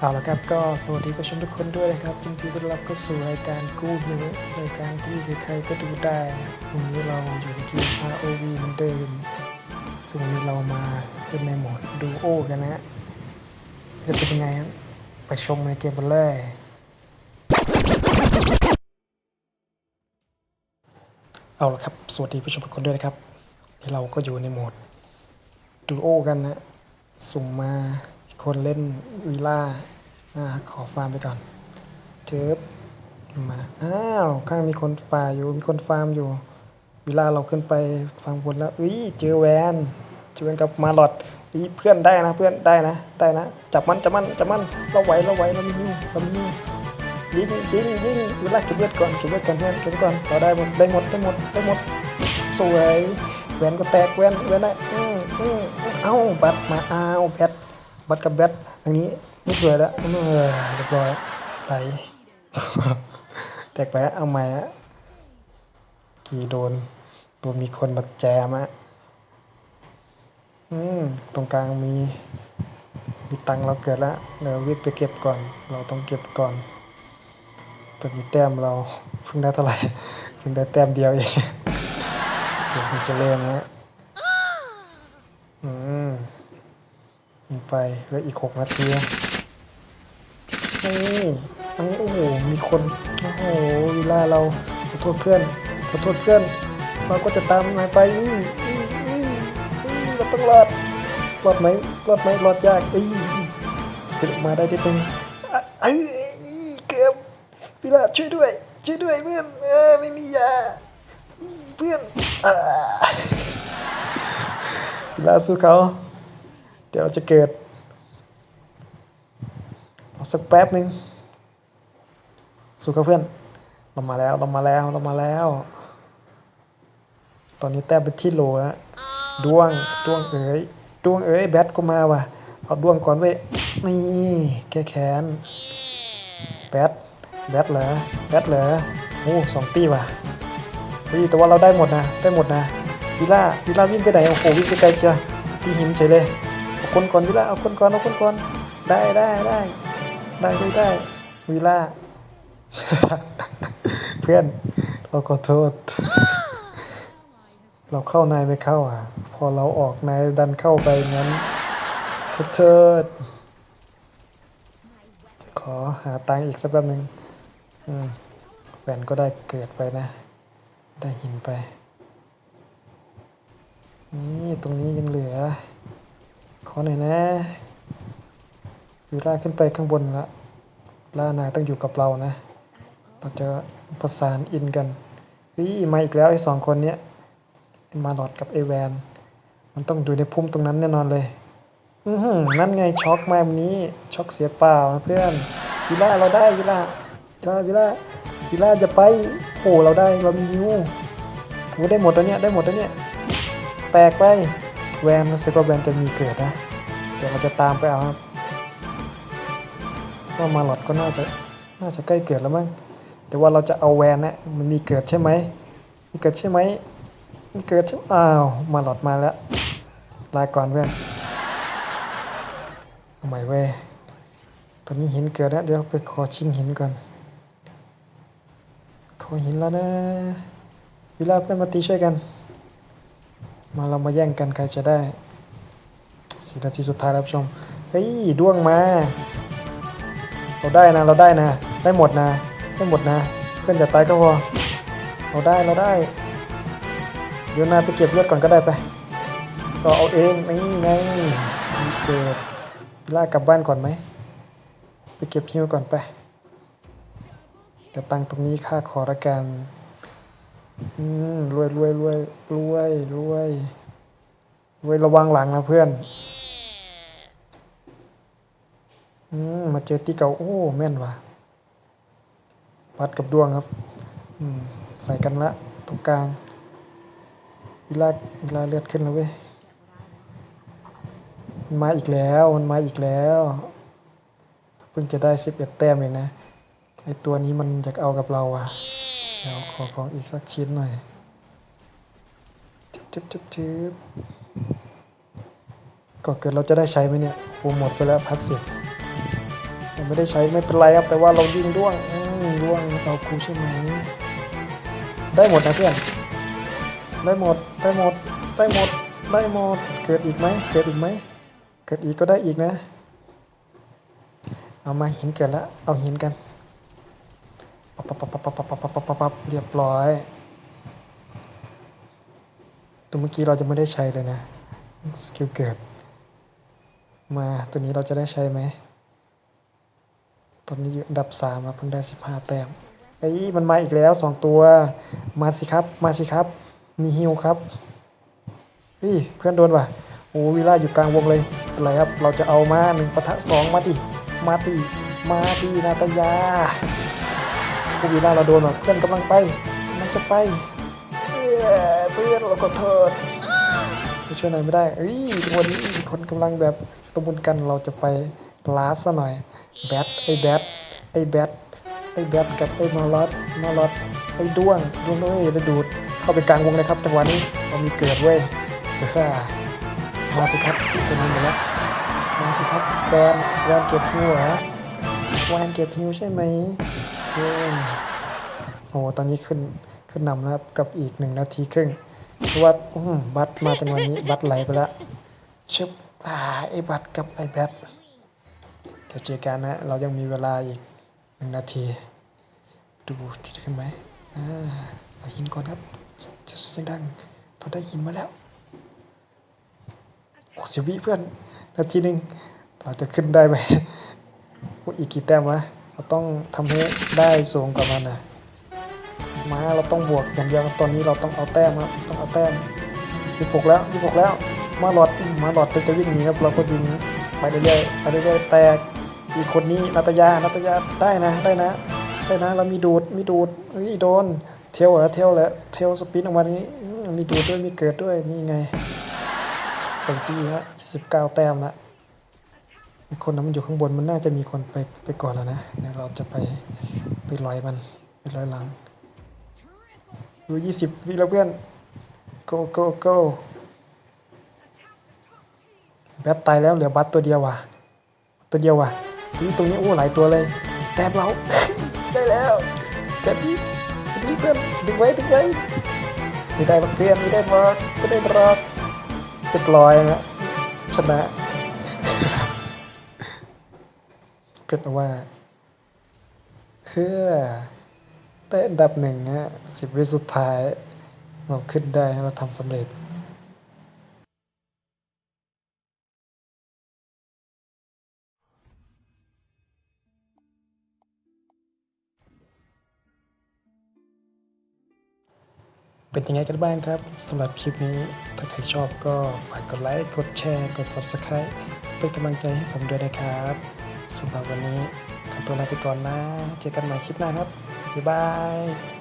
เอาละครับก็สวัสดีผู้ชมทุกคนด้วยนะครับยินดีต้อนรับเข้าสู่รายการกู้หิวรายการที่ใครๆก็ดูได้วันนี้เราอยู่ในเกม ROV เหมือนเดิมซึ่งวันนี้เรามาเป็นในโหมดดูโอกันนะจะเป็นยังไงไปชมในเกมกันเลยเอาละครับสวัสดีผู้ชมทุกคนด้วยนะครับนี่เราก็อยู่ในโหมดดูโอกันนะสุ่มมา คนเล่นวีล่าขอฟาร์มไปก่อนเจิบมาอ้าวข้างมีคนป่าอยู่มีคนฟาร์มอยู่วีล่าเราขึ้นไปฟังบนแล้วเอ้ยเจอแวนเจอแวนกับมาลอดอีเพื่อนได้นะเพื่อนได้นะได้นะจับมันจับมันจับมันเราไหวเราไหวเรามีฮิวเรามีฮิวยิงยิงยิงวีล่าเก็บเลือดก่อนเก็บเลือดก่อนเพื่อนเก็บเลือดก่อนเราได้หมดได้หมดได้หมดได้หมดสวยแวนก็แตกแวนแวนได้อืมอืมเอ้าบัตรมาอ้าวแบท บัตรกับแบทอันนี้ไม่สวยแล้วเออเรียบร้อยไหลแตกไปเอาใหม่อะกี่โดนโดนมีคนมาแจมอะอืมตรงกลางมี มีตังเราเกิดแล้วเดี๋ยววิ่งไปเก็บก่อน เราต้องเก็บก่อนตอนนี้แต้มเราเพิ่งได้เท่าไหร่เพิ่งได้แต้มเดียวเองเดี๋ยวผมจะเริ่มนะอื ยิงไปเหลืออีกหกนาทีนี่อันนี้โอ้โหมีคนโอ้โหเวลาเราขอโทษเพื่อนขอโทษเพื่อนเราก็จะตามนายไปอีอีอีอีเราต้องรอดรอดไหมรอดไหมรอดยากอีสปิดออกมาได้ที่เป็นงอะเอ้ยเกือบวิลาช่วยด้วยช่วยด้วยเพื่อนเออไม่มียาเพื่อนอ่าเวลาสู้เขา เดี๋ยวจะเกิดรอสักแป๊บหนึ่งสู้เขาเพื่อน เรามาแล้ว เรามาแล้ว เรามาแล้ว ตอนนี้แต้มเป็นที่โหลฮะด้วง ด้วงเอ๋ย ด้วงเอ๋ยแบทก็มาว่ะ เอาด้วงก่อนเว้ย นี่แก้แค้น แบท แบทเหรอ แบทเหรอ โอ้สองตีว่ะเฮ้ยแต่ว่าเราได้หมดนะ ได้หมดนะวิล่าวิล่าวิ่งไปไหน โอ้โห วิ่งไปไกลเชียวที่หินเฉยเลย เอาคนก่อนวิล่าเอาคนก่อนเอาคนก่อนได้ได้ได้ได้ได้ได้วิล่าเพื่อนเราขอโทษ เราเข้านายไม่เข้าอะ พอเราออกนายดันเข้าไปงั้นขอโทษขอหาตังค์อีกสักแป๊บหนึ่งแหวนก็ได้เกิดไปนะ ได้หินไป นี่ตรงนี้ยังเหลือ ขอหน่อยนะวิล่าขึ้นไปข้างบนละล่านายต้องอยู่กับเรานะ เราจะประสานอินกันวิมาอีกแล้วไอ้สองคนเนี้ยมาหลอดกับเอแวน มันต้องอยู่ในพุ่มตรงนั้นแน่นอนเลย อือหือนั่นไงช็อกมาวันนี้ ช็อกเสียเปล่านะเพื่อนวิล่าเราได้วิล่าจ้าวิล่าวิล่าจะไปโอ้เราได้เรามีฮิวโอ้ได้หมดแล้วเนี่ยได้หมดแล้วเนี่ยแตกไป แวนรู้สึกว่าแวนจะมีเกิดนะ เดี๋ยวเราจะตามไปเอาครับว่ามาหลอดก็น่าจะน่าจะใกล้เกิดแล้วมั้งแต่ว่าเราจะเอาแวนนะมันมีเกิดใช่ไหมมีเกิดใช่ไหมมีเกิดใช่อ้าวมาหลอดมาแล้วลาก่อนเพื่อนเอาใหม่เว้ยตอนนี้หินเกิดแล้วเดี๋ยวไปขอชิงหินก่อนขอหินแล้วนะเวลาเพื่อนมาตีช่วยกัน มาเรามาแย่งกันใครจะได้สี่นาทีสุดท้ายแล้วผู้ชมเฮ้ยด้วงมา เราได้นะเราได้นะ ได้หมดนะ ได้หมดนะ เพื่อนจะตายก็พอเราได้เราได้เดี๋ยวนาไปเก็บเลือดก่อนก็ได้ไปก็เอาเองนี่ไงเกิดเวลากลับบ้านก่อนไหมไปเก็บฮิวก่อนไปเดี๋ยวตังตรงนี้ค่าขอละกัน อืมรวยรวยรวยรวยรวยรวยระวังหลังนะเพื่อน อืมมาเจอตีเก่า โอ้แม่นว่ะวัดกับดวงครับ อืม ใส่กันละตรงกลางเวลาเวลาเลือดขึ้นแล้วเว้ยมันมาอีกแล้วมันมาอีกแล้ว เพิ่งจะได้สิบเอ็ดแต้มเองนะไอตัวนี้มันอยากเอากับเราอะ เดี๋ยวขอของอีกสักชิ้นหน่อยจึ๊บจึ๊บจึ๊บก็เกิดเราจะได้ใช้ไหมเนี่ยโอ้หมดไปแล้วพัดเสียไม่ได้ใช้ไม่เป็นไรครับแต่ว่าเรายิงด้วงอืมด้วงเราครูใช่ไหมได้หมดนะเพื่อนได้หมดได้หมดได้หมดได้หมดเกิดอีกไหมเกิดอีกไหมเกิดอีกก็ได้อีกนะ เอามาหินเกิดแล้วเอาหินกัน ปับปับปับปับปับปับปับปับปับปับเรียบร้อยตัวเมื่อกี้เราจะไม่ได้ใช้เลยนะสกิลเกิด มาตัวนี้เราจะได้ใช้ไหมตอนนี้อยู่อันดับสามครับเพิ่งได้สิบห้าแต้มไอ้มันมาอีกแล้วสองตัว มาสิครับ มาสิครับ มีฮิวครับเฮ้ยเพื่อนโดนว่ะโอ้วิล่าอยู่กลางวงเลยเป็นไรครับเราจะเอามาหนึ่งปะทะสองมาดิมาดิมาดินาตายา โอ้วิล่าเราโดนว่ะเพื่อนกำลังไปมันจะไปเอ้ยเพื่อนเราก็โทษไม่ช่วยหน่อยไม่ได้เอ้ยวันนี้มีคนกำลังแบบประมุนกันเราจะไปลาสซะหน่อยแบทไอ้แบทไอ้แบทไอ้แบทกับไอ้นอรอดนอรอดไอ้ด้วงด้วงเอ้ยแล้วดูดเข้าไปกลางวงเลยครับจังหวะนี้เรามีเกิดเว้ยเดี๋ยวค่ะมาสิครับเป็นยังไงแล้วมาสิครับแวนแวนเก็บฮิวเหรอแวนเก็บฮิวใช่ไหม เย้โอ้ตอนนี้ขึ้นขึ้นนำแล้วกับอีกหนึ่งนาทีครึ่งเพราะว่าบัตรมาจังวะนี้บัตรไหลไปแล้วชึบอ่าไอ้บัตรกับไอ้แบทเดี๋ยวเจอกันนะ เรายังมีเวลาอีกหนึ่งนาที ดูที่จะขึ้นไหมอ่าเอาหินก่อนครับจะเสียงดังเราได้หินมาแล้วโอ้สิบวิเพื่อน นาทีหนึ่งเราจะขึ้นได้ไหมอีกกี่แต้มวะ เราต้องทำให้ได้สูงกว่ามันนะมาเราต้องบวกอย่างเดียวตอนนี้เราต้องเอาแต้มครับต้องเอาแต้มยี่หกแล้วยี่หกแล้วมาหลอดมาหลอดจะวิ่งหนีครับเราก็ยิงไปเรื่อยๆไปเรื่อยๆแตกอีกคนนี้นัตยานัตยาได้นะได้นะได้นะเรามีดูดมีดูดเฮ้ยโดนเทลเหรอเทลเหรอเทลสปินออกมานี้มีดูดด้วยมีเกิดด้วยนี่ไงไปที่ฮะสิบเก้าแต้มละ คนนั้นมันอยู่ข้างบนมันน่าจะมีคนไปไปก่อนแล้วนะเดี๋ยวเราจะไปไปลอยมันไปลอยหลังดูยี่สิบวิแล้วเพื่อน go go go แบทตายแล้วเหลือบัตตัวเดียวว่ะ ตัวเดียวว่ะนี่ตรงนี้โอ้หลายตัวเลยแต้มเรา ได้แล้วแต้มนี้นี่เพื่อนดึงไว้ดึงไว้ไม่ได้บักเพื่อนไม่ได้บล็อกไม่ได้บล็อกเรียบร้อยนะชนะ เกิดว่า เพื่อได้อันดับหนึ่งฮะสิบวิสุดท้าย เราขึ้นได้เราทำสำเร็จเป็นยังไงกันบ้างครับสำหรับคลิปนี้ ถ้าใครชอบก็ฝากกดไลค์ กดแชร์ กด Subscribe เป็นกำลังใจให้ผมด้วยนะครับ สำหรับวันนี้ขอตัวลาไปก่อนนะ เจอกันใหม่คลิปหน้าครับ บ๊ายบาย